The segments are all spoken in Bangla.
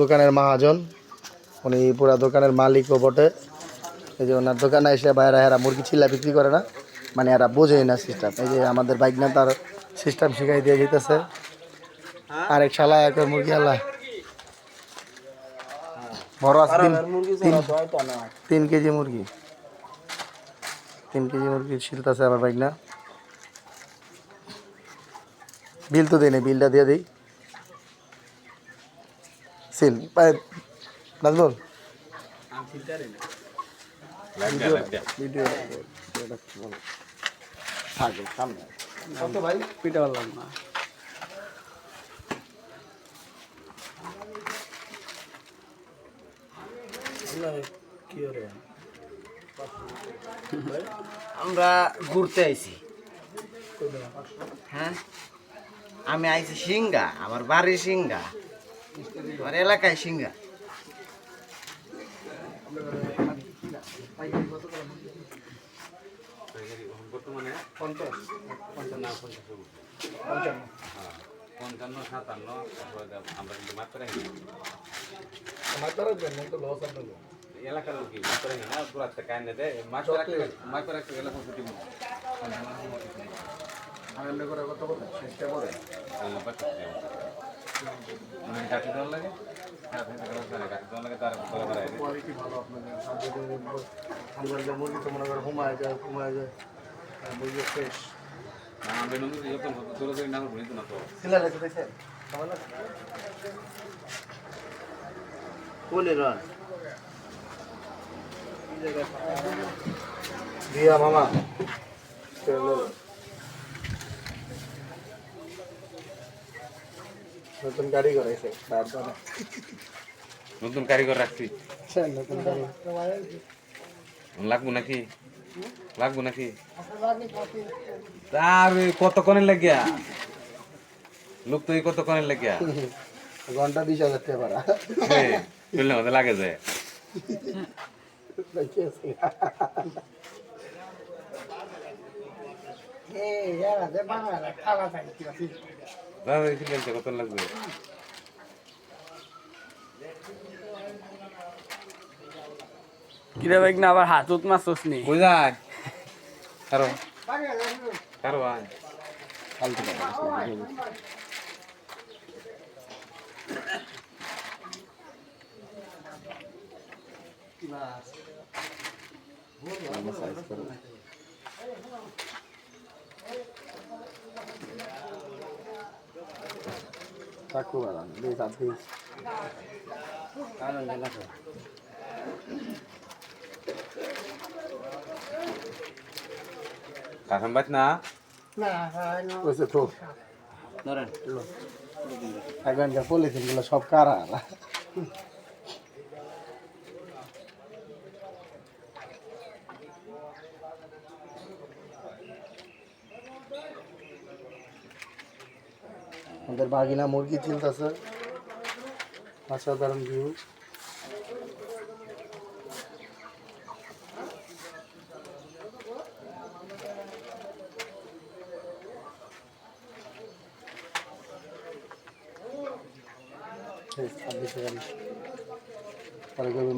দোকানের মহাজন উনি পুরা দোকানের মালিকও বটে। এই যে ওনার দোকানে এসে বাইরে হেরা মুরগি চিল্লা বিক্রি করে না মানে এরা বোঝেই না সিস্টেম এই যে আমাদের বাইক না তার সিস্টেম শিখাই দিয়ে যেতেছে আরেক শালা এক মুরগি আলা। বড় আছে তিন কেজি মুরগি। তিন কেজি মুরগি ছিলতেছে আমার বাইক না বিল তো দিই বিলটা দিয়ে দিই। সিল নাজমুল? থাকবে সামনে। কত ভাই? পিঠে পারলাম না। আমরা ঘুরতে আইছি। হ্যাঁ? আমি আইছি সিঙ্গা আমার বাড়ি সিঙ্গা। আমার এলাকায় সিঙ্গা পঞ্চান্ন সাতান্ন তারপরে আমরা কিন্তু মাত্রা রাখি এলাকার লোক মাত্রা রাখি না পুরো একটা কায়নে দেয় মাত্রা রাখতে মাত্রা রাখতে গেলে পঁয়ষট্টি মন আমি করে কত করে মানে দেওয়ার করে কোয়ালিটি ভালো আপনাদের মুরগি তো মনে করে হুমায় যায় হুমায় যায় মুরগি ফ্রেশ আমরা নতুন যখন তোলা করি না ভুলি তো না তো সিলা লেগে দেখছেন কেমন লাগে? কোনে রন দিয়া মামা চলো। নতুন গাড়ি করাইছে বারবার নতুন কারিগর রাখছি। নতুন গাড়ি। লাগবো নাকি? লাগবো নাকি? তার কতক্ষণের লাগিয়া? লোক তো এই কতক্ষণের লাগিয়া? ঘণ্টা বিশ হাজার টাকা ভাড়া। চললে মধ্যে লাগে যায়। দেখিয়েছি। দাদা এই কত লাগবে? কিরে বাইক না? আবার হাতুত মাছ নি যায় কারও কারও। ফালতু না, আমি size করে দিই। Taku balang, di habis. কারণ জানা তো কাঠাম বাত না Wes itu. ধরেন এখনকার পলিথিনগুলো সব কারা আমাদের বাগিনা মুরগি চিলতেছে অসাধারণ ভিউ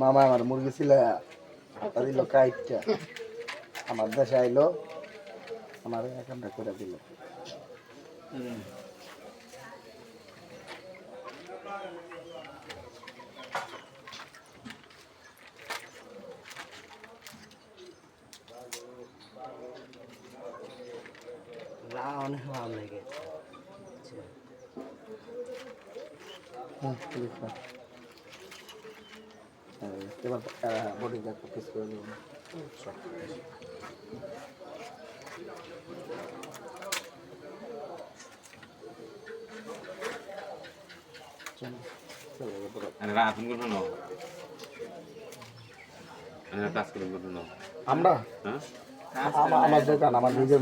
মামা, আমার মুরগি ছিল দিল কাইটটা। আমার দেশে আইলো, আমার এখানটা করে দিল। অনেক ভালো লাগে হুম ঠিক আছে হ্যাঁ, এবার বডি দেখো পিস করে দেবো আমরা? হ্যাঁ? আমার আমার দোকান আমার নিজের